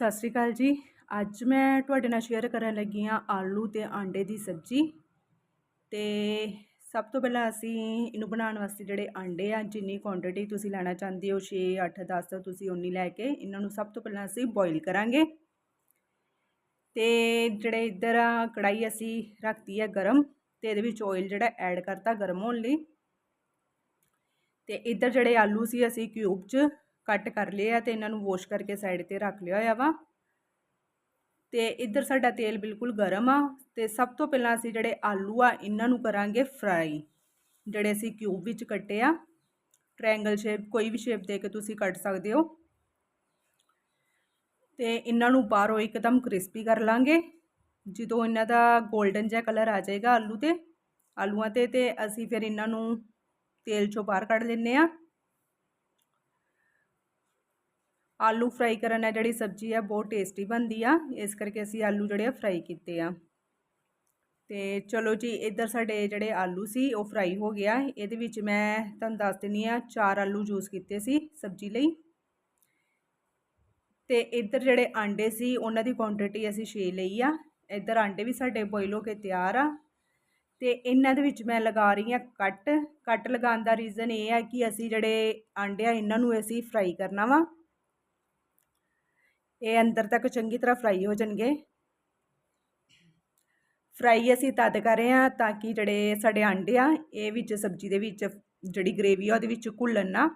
ਸਤਿ ਸ਼੍ਰੀ ਅਕਾਲ ਜੀ। ਅੱਜ ਮੈਂ ਤੁਹਾਡੇ ਨਾਲ ਸ਼ੇਅਰ ਕਰਨ ਲੱਗੀ ਹਾਂ ਆਲੂ ਤੇ ਆਂਡੇ ਦੀ ਸਬਜ਼ੀ। ਤੇ ਸਭ ਤੋਂ ਪਹਿਲਾਂ ਅਸੀਂ ਇਹਨੂੰ ਬਣਾਉਣ ਵਾਸਤੇ ਜਿਹੜੇ ਆਂਡੇ ਆ, ਜਿੰਨੀ ਕੁਆਂਟੀਟੀ ਤੁਸੀਂ ਲੈਣਾ ਚਾਹੁੰਦੇ ਹੋ 6 8 10 ਤੁਸੀਂ ਉਨੀ ਲੈ ਕੇ ਇਹਨਾਂ ਨੂੰ ਸਭ ਤੋਂ ਪਹਿਲਾਂ ਅਸੀਂ ਬੋਇਲ ਕਰਾਂਗੇ। ਤੇ ਜਿਹੜੇ ਇੱਧਰ ਆ ਕੜਾਈ ਅਸੀਂ ਰੱਖਤੀ ਹੈ ਗਰਮ, ਤੇ ਇਹਦੇ ਵਿੱਚ ਆਇਲ ਜਿਹੜਾ ਐਡ ਕਰਤਾ ਗਰਮ ਹੋਣ ਲਈ। ਤੇ ਇੱਧਰ ਜਿਹੜੇ ਆਲੂ ਸੀ ਅਸੀਂ ਕਿਊਬ 'ਚ ਕੱਟ ਕਰ ਲਏ ਆ ਤੇ ਇਹਨਾਂ ਨੂੰ ਵਾਸ਼ ਕਰਕੇ ਸਾਈਡ ਤੇ ਰੱਖ ਲਿਆ ਹੋਇਆ ਵਾ। ਤੇ ਇੱਧਰ ਸਾਡਾ ਤੇਲ ਬਿਲਕੁਲ ਗਰਮ ਆ ਤੇ ਸਭ ਤੋਂ ਪਹਿਲਾਂ ਅਸੀਂ ਜਿਹੜੇ ਆਲੂ ਆ, ਇਹਨਾਂ ਨੂੰ ਕਰਾਂਗੇ ਫਰਾਈ ਜਿਹੜੇ ਅਸੀਂ ਕਿਊਬ ਵਿੱਚ ਕੱਟੇ ਆ। ਟ੍ਰਾਇੰਗਲ ਸ਼ੇਪ ਕੋਈ ਵੀ ਸ਼ੇਪ ਦੇ ਕੇ ਤੁਸੀਂ ਕੱਟ ਸਕਦੇ ਹੋ। ਤੇ ਇਹਨਾਂ ਨੂੰ ਬਾਹਰੋਂ ਇੱਕਦਮ ਕ੍ਰਿਸਪੀ ਕਰ ਲਾਂਗੇ। ਜਦੋਂ ਇਹਨਾਂ ਦਾ 골ਡਨ ਜਿਹਾ ਕਲਰ ਆ ਜਾਏਗਾ ਆਲੂ ਤੇ, ਆਲੂਆਂ ਤੇ ਤੇ ਅਸੀਂ ਫਿਰ ਇਹਨਾਂ ਨੂੰ ਤੇਲ ਚੋਂ ਬਾਹਰ ਕੱਢ ਲੈਂਦੇ ਆ। ਆਲੂ ਫਰਾਈ ਕਰਨ ਨਾਲ ਜਿਹੜੀ ਸਬਜ਼ੀ ਆ ਬਹੁਤ ਟੇਸਟੀ ਬਣਦੀ ਆ, ਇਸ ਕਰਕੇ ਅਸੀਂ ਆਲੂ ਜਿਹੜੇ ਆ ਫਰਾਈ ਕੀਤੇ ਆ। ਤੇ ਚਲੋ ਜੀ, ਇੱਧਰ ਸਾਡੇ ਜਿਹੜੇ ਆਲੂ ਸੀ, ਉਹ ਫਰਾਈ ਹੋ ਗਿਆ ਇਹਦੇ ਵਿੱਚ ਮੈਂ ਤੁਹਾਨੂੰ ਦੱਸ ਦਿੰਨੀ ਆ, ਚਾਰ ਆਲੂ ਜੂਸ ਕੀਤੇ ਸੀ ਸਬਜ਼ੀ ਲਈ। ਤੇ ਇੱਧਰ ਜਿਹੜੇ ਆਂਡੇ ਸੀ, ਉਹਨਾਂ ਦੀ ਕੁਆਂਟੀਟੀ ਅਸੀਂ 6 ਲਈ ਆ। ਇੱਧਰ ਆਂਡੇ ਵੀ ਸਾਡੇ ਬੋਇਲ ਹੋ ਕੇ ਤਿਆਰ ਆ। ਤੇ ਇਹਨਾਂ ਦੇ ਵਿੱਚ ਮੈਂ ਲਗਾ ਰਹੀ ਆ ਕੱਟ। ਕੱਟ ਲਗਾਉਣ ਦਾ ਰੀਜ਼ਨ ਇਹ ਆ ਕਿ ਅਸੀਂ ਜਿਹੜੇ ਆਂਡੇ ਆ, ਇਹਨਾਂ ਨੂੰ ਅਸੀਂ ਫਰਾਈ ਕਰਨਾ ਵਾ। ਇਹ ਅੰਦਰ ਤੱਕ ਚੰਗੀ ਤਰ੍ਹਾਂ ਫਰਾਈ ਹੋ ਜਾਣਗੇ। ਫਰਾਈ ਅਸੀਂ ਤਦ ਕਰ ਰਹੇ ਹਾਂ ਤਾਂ ਕਿ ਜਿਹੜੇ ਸਾਡੇ ਆਂਡੇ ਆ, ਇਹ ਵਿੱਚ ਸਬਜ਼ੀ ਦੇ ਵਿੱਚ ਜਿਹੜੀ ਗ੍ਰੇਵੀ ਆ, ਉਹਦੇ ਵਿੱਚ ਘੁੱਲਣ ਨਾ।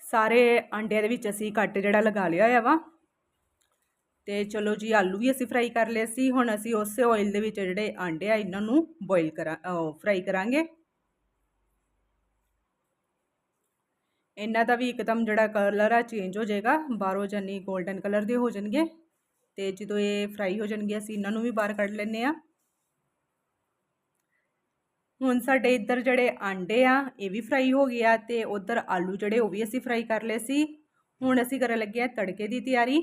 ਸਾਰੇ ਆਂਡਿਆਂ ਦੇ ਵਿੱਚ ਅਸੀਂ ਕੱਟ ਜਿਹੜਾ ਲਗਾ ਲਿਆ ਹੋਇਆ ਵਾ। ਤੇ ਚਲੋ ਜੀ, ਆਲੂ ਵੀ ਅਸੀਂ ਫਰਾਈ ਕਰ ਲਏ ਸੀ। ਹੁਣ ਅਸੀਂ ਉਸੇ ਆਇਲ ਦੇ ਵਿੱਚ ਜਿਹੜੇ ਆਂਡੇ ਆ, ਇਹਨਾਂ ਨੂੰ ਬੋਇਲ ਕਰਾਂ ਫਰਾਈ ਕਰਾਂਗੇ। ਇਹਨਾਂ ਦਾ ਵੀ ਇੱਕਦਮ ਜਿਹੜਾ ਕਲਰ ਆ ਚੇਂਜ ਹੋ ਜਾਏਗਾ, ਬਾਹਰੋਂ ਜਾਨੀ 골ਡਨ ਕਲਰ ਦੇ ਹੋ ਜਾਣਗੇ ਤੇ ਜਦੋਂ ਇਹ ਫਰਾਈ ਹੋ ਜਾਣਗੇ, ਅਸੀਂ ਇਹਨਾਂ ਨੂੰ ਵੀ ਬਾਹਰ ਕੱਢ ਲੈਨੇ ਆ ਹੁਣ ਸਾਡੇ ਇੱਧਰ ਜਿਹੜੇ ਆਂਡੇ ਆ, ਇਹ ਵੀ ਫਰਾਈ ਹੋ ਗਿਆ ਤੇ ਉਧਰ ਆਲੂ ਜਿਹੜੇ ਉਹ ਵੀ ਅਸੀਂ ਫਰਾਈ ਕਰ ਲਏ ਸੀ। ਹੁਣ ਅਸੀਂ ਕਰਨ ਲੱਗੇ ਆ ਤੜਕੇ ਦੀ ਤਿਆਰੀ।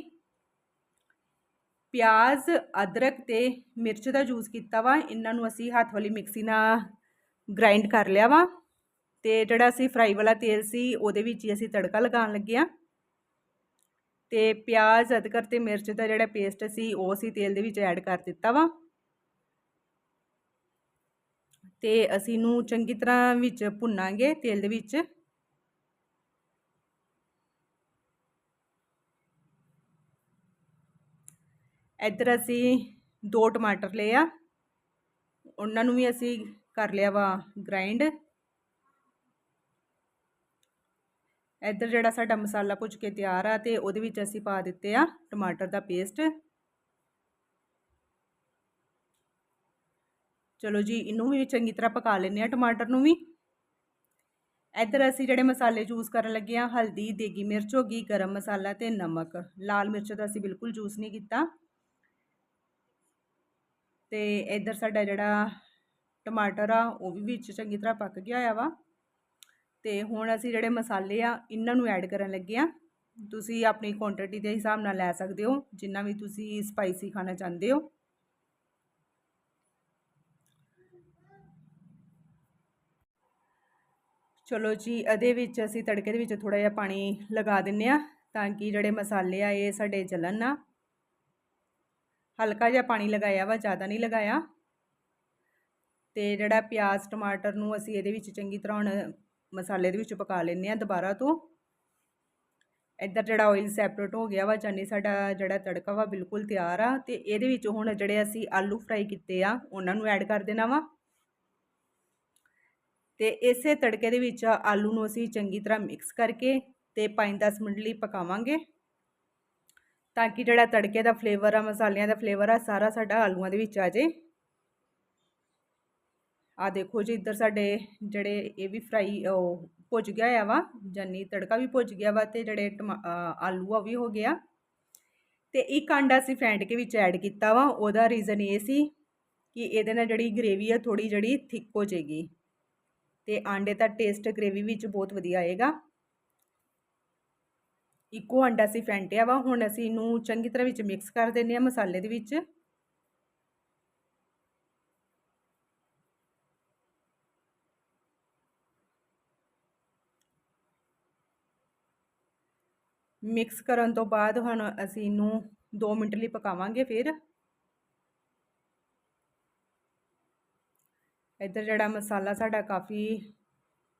ਪਿਆਜ਼, ਅਦਰਕ ਤੇ ਮਿਰਚ ਦਾ ਜੂਸ ਕੀਤਾ ਵਾ, ਇਹਨਾਂ ਨੂੰ ਅਸੀਂ ਹੱਥ ਵਾਲੀ ਮਿਕਸੀ ਨਾਲ ਗ੍ਰਾਈਂਡ ਕਰ ਲਿਆ ਵਾ। ਤੇ ਜਿਹੜਾ ਅਸੀਂ ਫਰਾਈ ਵਾਲਾ ਤੇਲ ਸੀ, ਉਹਦੇ ਵਿੱਚ ਹੀ ਅਸੀਂ ਤੜਕਾ ਲਗਾਉਣ ਲੱਗੇ ਆ ਤੇ ਪਿਆਜ਼, ਅਦਰਕ ਤੇ ਮਿਰਚ ਦਾ ਜਿਹੜਾ ਪੇਸਟ ਸੀ, ਉਹ ਅਸੀਂ ਤੇਲ ਦੇ ਵਿੱਚ ਐਡ ਕਰ ਦਿੱਤਾ ਵਾ। ਤੇ ਅਸੀਂ ਨੂੰ ਚੰਗੀ ਤਰ੍ਹਾਂ ਵਿੱਚ ਭੁੰਨਾਂਗੇ ਤੇਲ ਦੇ ਵਿੱਚ। ਇੱਧਰ ਅਸੀਂ ਦੋ ਟਮਾਟਰ ਲਏ ਆ। ਉਹਨਾਂ ਨੂੰ ਵੀ ਅਸੀਂ ਕਰ ਲਿਆ ਵਾ ਗ੍ਰਾਈਂਡ ਇੱਧਰ ਜਿਹੜਾ ਸਾਡਾ ਮਸਾਲਾ ਭੁੱਜ ਕੇ ਤਿਆਰ ਆ ਤੇ ਉਹਦੇ ਵਿੱਚ ਅਸੀਂ ਪਾ ਦਿੱਤੇ ਆ ਟਮਾਟਰ ਦਾ ਪੇਸਟ। ਚਲੋ ਜੀ, ਇਹਨੂੰ ਵੀ ਚੰਗੀ ਤਰ੍ਹਾਂ ਪਕਾ ਲੈਂਦੇ ਆ ਟਮਾਟਰ ਨੂੰ ਵੀ। ਇੱਧਰ ਅਸੀਂ ਜਿਹੜੇ ਮਸਾਲੇ ਯੂਜ਼ ਕਰਨ ਲੱਗੇ ਆ, ਹਲਦੀ, ਦੇਗੀ ਮਿਰਚ ਹੋ ਗਈ ਗਰਮ ਮਸਾਲਾ ਤੇ ਨਮਕ। ਲਾਲ ਮਿਰਚ ਦਾ ਅਸੀਂ ਬਿਲਕੁਲ ਯੂਜ਼ ਨਹੀਂ ਕੀਤਾ। ਤੇ ਇੱਧਰ ਸਾਡਾ ਜਿਹੜਾ ਟਮਾਟਰ ਆ, ਉਹ ਵੀ ਵਿੱਚ ਚੰਗੀ ਤਰ੍ਹਾਂ ਪੱਕ ਗਿਆ ਹੋਇਆ ਵਾ। ਤੇ ਹੁਣ ਅਸੀਂ ਜਿਹੜੇ ਮਸਾਲੇ ਆ, ਇਹਨਾਂ ਨੂੰ ਐਡ ਕਰਨ ਲੱਗੇ ਆ। ਤੁਸੀਂ ਆਪਣੀ ਕੁਆਂਟੀਟੀ ਦੇ ਹਿਸਾਬ ਨਾਲ ਲੈ ਸਕਦੇ ਹੋ, ਜਿੰਨਾ ਵੀ ਤੁਸੀਂ ਸਪਾਈਸੀ ਖਾਣਾ ਚਾਹੁੰਦੇ ਹੋ। ਚਲੋ ਜੀ, ਇਹਦੇ ਵਿੱਚ ਅਸੀਂ ਤੜਕੇ ਦੇ ਵਿੱਚ ਥੋੜਾ ਜਿਹਾ ਪਾਣੀ ਲਗਾ ਦਿੰਨੇ ਆ, ਤਾਂ ਕਿ ਜਿਹੜੇ ਮਸਾਲੇ ਆ, ਇਹ ਸਾਡੇ ਜਲਣ ਨਾ। ਹਲਕਾ ਜਿਹਾ ਪਾਣੀ ਲਗਾਇਆ ਵਾ, ਜ਼ਿਆਦਾ ਨਹੀਂ ਲਗਾਇਆ। ਤੇ ਜਿਹੜਾ ਪਿਆਜ਼, ਟਮਾਟਰ ਨੂੰ ਅਸੀਂ ਇਹਦੇ ਵਿੱਚ ਚੰਗੀ ਤਰ੍ਹਾਂ ਹੁਣ ਮਸਾਲੇ ਦੇ ਵਿੱਚ ਪਕਾ ਲੈਂਦੇ ਆ ਦੁਬਾਰਾ ਤੋਂ। ਇੱਧਰ ਜਿਹੜਾ ਆਇਲ ਸੈਪਰੇਟ ਹੋ ਗਿਆ ਵਾ ਜਾਨੀ ਸਾਡਾ ਜਿਹੜਾ ਤੜਕਾ ਵਾ ਬਿਲਕੁਲ ਤਿਆਰ ਆ, ਤੇ ਇਹਦੇ ਵਿੱਚ ਹੁਣ ਜਿਹੜੇ ਅਸੀਂ ਆਲੂ ਫਰਾਈ ਕੀਤੇ ਆ, ਉਹਨਾਂ ਨੂੰ ਐਡ ਕਰ ਦੇਣਾ ਵਾ। ਤੇ ਇਸੇ ਤੜਕੇ ਦੇ ਵਿੱਚ ਆਲੂ ਨੂੰ ਅਸੀਂ ਚੰਗੀ ਤਰ੍ਹਾਂ ਮਿਕਸ ਕਰਕੇ ਤੇ 5-10 ਮਿੰਟ ਲਈ ਪਕਾਵਾਂਗੇ। ਤਾਂ ਕਿ ਜਿਹੜਾ ਤੜਕੇ ਦਾ ਫਲੇਵਰ ਆ, ਮਸਾਲਿਆਂ ਦਾ ਫਲੇਵਰ ਆ, ਸਾਰਾ ਸਾਡਾ ਆਲੂਆਂ ਦੇ ਵਿੱਚ ਆ ਜੇ ਆ ਦੇਖੋ ਜੀ, ਇੱਧਰ ਸਾਡੇ ਜਿਹੜੇ ਇਹ ਵੀ ਫਰਾਈ ਉਹ ਭੁੱਜ ਗਿਆ ਆ ਵਾ, ਜਾਨੀ ਤੜਕਾ ਵੀ ਭੁੱਜ ਗਿਆ ਵਾ ਤੇ ਜਿਹੜੇ ਆਲੂ ਆ ਵੀ ਹੋ ਗਿਆ ਤੇ ਇੱਕ ਆਂਡਾ ਅਸੀਂ ਫੈਂਟ ਕੇ ਵਿੱਚ ਐਡ ਕੀਤਾ ਵਾ, ਉਹਦਾ ਰੀਜ਼ਨ ਇਹ ਸੀ ਕਿ ਇਹਦੇ ਨਾਲ ਜਿਹੜੀ ਗ੍ਰੇਵੀ ਆ ਥੋੜੀ ਜਿਹੜੀ ਥਿੱਕ ਹੋ ਜਾਏਗੀ। ਤੇ ਆਂਡੇ ਦਾ ਟੇਸਟ ਗ੍ਰੇਵੀ ਵਿੱਚ ਬਹੁਤ ਵਧੀਆ ਆਏਗਾ। ਇੱਕੋ ਆਂਡਾ ਅਸੀਂ ਫੈਂਟਿਆ ਵਾ, ਹੁਣ ਅਸੀਂ ਇਹਨੂੰ ਚੰਗੀ ਤਰ੍ਹਾਂ ਵਿੱਚ ਮਿਕਸ ਕਰ ਦਿੰਨੇ ਆ ਮਸਾਲੇ ਦੇ ਵਿੱਚ। ਮਿਕਸ ਕਰਨ ਤੋਂ ਬਾਅਦ ਹੁਣ ਅਸੀਂ ਇਹਨੂੰ 2 ਮਿੰਟ ਲਈ ਪਕਾਵਾਂਗੇ ਫਿਰ। ਇੱਧਰ ਜਿਹੜਾ ਮਸਾਲਾ ਸਾਡਾ ਕਾਫੀ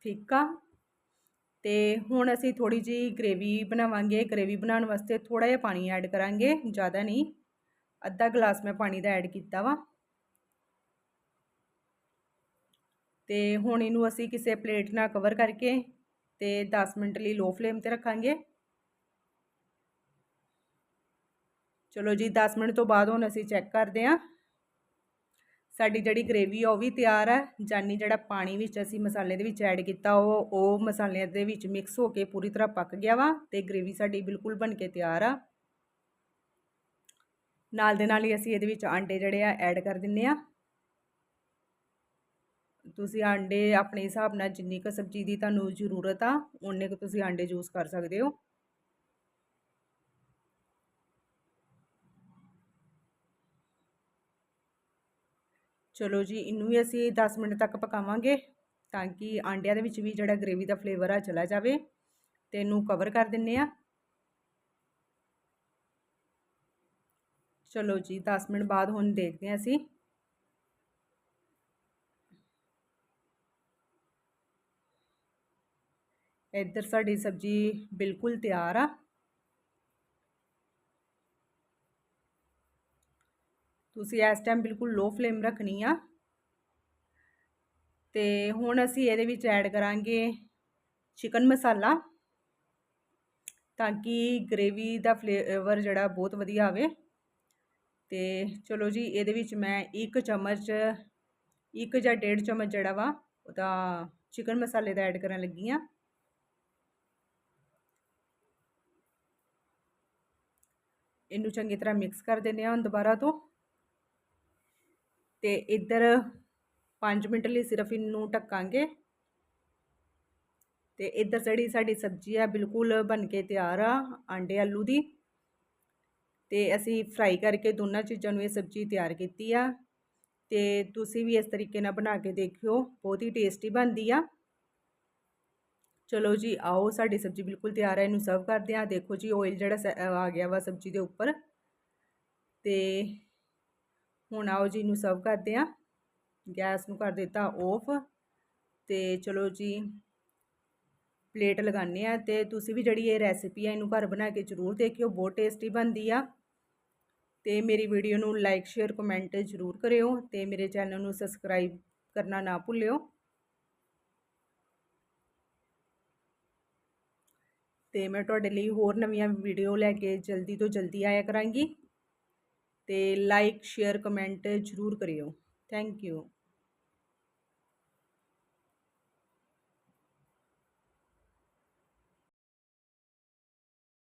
ਫਿੱਕਾ ਤੇ ਹੁਣ ਅਸੀਂ ਥੋੜੀ ਜੀ ਗ੍ਰੇਵੀ ਬਣਾਵਾਂਗੇ। ਗ੍ਰੇਵੀ ਬਣਾਉਣ ਵਾਸਤੇ ਥੋੜਾ ਜਿਹਾ ਪਾਣੀ ਐਡ ਕਰਾਂਗੇ, ਜ਼ਿਆਦਾ ਨਹੀਂ। ਅੱਧਾ ਗਲਾਸ ਮੈਂ ਪਾਣੀ ਦਾ ਐਡ ਕੀਤਾ ਵਾ। ਤੇ ਹੁਣ ਇਹਨੂੰ ਅਸੀਂ ਕਿਸੇ ਪਲੇਟ ਨਾਲ ਕਵਰ ਕਰਕੇ ਤੇ 10 ਮਿੰਟ ਲਈ ਲੋ ਫਲੇਮ ਤੇ ਰੱਖਾਂਗੇ। ਚਲੋ ਜੀ 10 ਮਿੰਟ ਤੋਂ ਬਾਅਦ ਹੁਣ ਅਸੀਂ ਚੈੱਕ ਕਰਦੇ ਹਾਂ। ਸਾਡੀ ਜਿਹੜੀ ਗ੍ਰੇਵੀ ਆ, ਉਹ ਵੀ ਤਿਆਰ ਹੈ। ਜਾਨੀ ਜਿਹੜਾ ਪਾਣੀ ਵਿੱਚ ਅਸੀਂ ਮਸਾਲੇ ਦੇ ਵਿੱਚ ਐਡ ਕੀਤਾ, ਉਹ ਉਹ ਮਸਾਲਿਆਂ ਦੇ ਵਿੱਚ ਮਿਕਸ ਹੋ ਕੇ ਪੂਰੀ ਤਰ੍ਹਾਂ ਪੱਕ ਗਿਆ ਵਾ ਤੇ ਗ੍ਰੇਵੀ ਸਾਡੀ ਬਿਲਕੁਲ ਬਣ ਕੇ ਤਿਆਰ ਆ। ਨਾਲ ਦੇ ਨਾਲ ਹੀ ਅਸੀਂ ਇਹਦੇ ਵਿੱਚ ਆਂਡੇ ਜਿਹੜੇ ਆ ਐਡ ਕਰ ਦਿੰਨੇ ਆ। ਤੁਸੀਂ ਆਂਡੇ ਆਪਣੇ ਹਿਸਾਬ ਨਾਲ ਜਿੰਨੀ ਕੁ ਸਬਜ਼ੀ ਦੀ ਤੁਹਾਨੂੰ ਜ਼ਰੂਰਤ ਆ ਉਨੇ ਕੁ ਤੁਸੀਂ ਆਂਡੇ ਯੂਜ਼ ਕਰ ਸਕਦੇ ਹੋ। ਚਲੋ ਜੀ, ਇਹਨੂੰ ਵੀ ਅਸੀਂ 10 ਮਿੰਟ ਤੱਕ ਪਕਾਵਾਂਗੇ ਤਾਂ ਕਿ ਆਂਡਿਆਂ ਦੇ ਵਿੱਚ ਵੀ ਜਿਹੜਾ ਗ੍ਰੇਵੀ ਦਾ ਫਲੇਵਰ ਆ ਚਲਾ ਜਾਵੇ ਤੇ ਇਹਨੂੰ ਕਵਰ ਕਰ ਦਿੰਨੇ ਆ। ਚਲੋ ਜੀ 10 ਮਿੰਟ ਬਾਅਦ ਹੁਣ ਦੇਖਦੇ ਹਾਂ ਅਸੀਂ। ਇੱਧਰ ਸਾਡੀ ਸਬਜ਼ੀ ਬਿਲਕੁਲ ਤਿਆਰ ਆ। ਤੁਸੀਂ ਇਸ ਟਾਈਮ ਬਿਲਕੁਲ ਲੋ ਫਲੇਮ ਰੱਖਣੀ ਆ। ਤੇ ਹੁਣ ਅਸੀਂ ਇਹਦੇ ਵਿੱਚ ਐਡ ਕਰਾਂਗੇ ਚਿਕਨ ਮਸਾਲਾ ਤਾਂ ਕਿ ਗ੍ਰੇਵੀ ਦਾ ਫਲੇਵਰ ਜਿਹੜਾ ਬਹੁਤ ਵਧੀਆ ਆਵੇ। ਤੇ ਚਲੋ ਜੀ, ਇਹਦੇ ਵਿੱਚ ਮੈਂ ਇੱਕ ਚਮਚ, ਇੱਕ ਜਾਂ ਡੇਢ ਚਮਚ ਜਿਹੜਾ ਵਾ, ਉਹਦਾ ਚਿਕਨ ਮਸਾਲੇ ਦਾ ਐਡ ਕਰਨ ਲੱਗੀ ਆ। ਇਹਨੂੰ ਚੰਗੀ ਤਰ੍ਹਾਂ ਮਿਕਸ ਕਰ ਦਿੰਦੇ ਹਾਂ ਹੁਣ ਦੁਬਾਰਾ ਤੋਂ। ਤੇ ਇੱਧਰ 5 ਮਿੰਟ ਲਈ ਸਿਰਫ ਇਹਨੂੰ ਢੱਕਾਂਗੇ। ਤੇ ਇੱਧਰ ਜਿਹੜੀ ਸਾਡੀ ਸਬਜ਼ੀ ਆ, ਬਿਲਕੁਲ ਬਣ ਕੇ ਤਿਆਰ ਆ, ਆਂਡੇ ਆਲੂ ਦੀ। ਤੇ ਅਸੀਂ ਫਰਾਈ ਕਰਕੇ ਦੋਨਾਂ ਚੀਜ਼ਾਂ ਨੂੰ ਇਹ ਸਬਜ਼ੀ ਤਿਆਰ ਕੀਤੀ ਆ। ਤੇ ਤੁਸੀਂ ਵੀ ਇਸ ਤਰੀਕੇ ਨਾਲ ਬਣਾ ਕੇ ਦੇਖਿਓ, ਬਹੁਤ ਹੀ ਟੇਸਟੀ ਬਣਦੀ ਆ। ਚਲੋ ਜੀ, ਆਓ ਸਾਡੀ ਸਬਜ਼ੀ ਬਿਲਕੁਲ ਤਿਆਰ ਹੈ ਇਹਨੂੰ ਸਰਵ ਕਰਦੇ ਆ। ਦੇਖੋ ਜੀ ਆਇਲ ਜਿਹੜਾ ਆ ਗਿਆ ਵਾ ਸਬਜ਼ੀ ਦੇ ਉੱਪਰ। ਤੇ ਹੁਣ ਆਓ ਜੀ ਇਹਨੂੰ ਸਰਵ ਕਰਦੇ ਆ ਗੈਸ ਨੂੰ ਕਰ ਦਿੱਤਾ ਆਫ ਤੇ ਚਲੋ ਜੀ ਪਲੇਟ ਲਗਾਉਂਦੇ ਆ ਤੇ ਤੁਸੀਂ ਵੀ ਜਿਹੜੀ ਇਹ ਰੈਸਿਪੀ ਆ ਇਹਨੂੰ ਘਰ ਬਣਾ ਕੇ ਜ਼ਰੂਰ ਦੇਖਿਓ, ਬਹੁਤ ਟੇਸਟੀ ਬਣਦੀ ਆ। ਤੇ ਮੇਰੀ ਵੀਡੀਓ ਨੂੰ ਲਾਈਕ ਸ਼ੇਅਰ ਕਮੈਂਟ ਜ਼ਰੂਰ ਕਰਿਓ ਤੇ ਮੇਰੇ ਚੈਨਲ ਨੂੰ ਸਬਸਕ੍ਰਾਈਬ ਕਰਨਾ ਨਾ ਭੁੱਲਿਓ। ਤੇ ਮੈਂ ਤੁਹਾਡੇ ਲਈ ਹੋਰ ਨਵੀਆਂ ਵੀਡੀਓ ਲੈ ਕੇ ਜਲਦੀ ਤੋਂ ਜਲਦੀ ਆਇਆ ਕਰਾਂਗੀ। ਅਤੇ ਲਾਈਕ ਸ਼ੇਅਰ ਕਮੈਂਟ ਜ਼ਰੂਰ ਕਰਿਓ। Thank you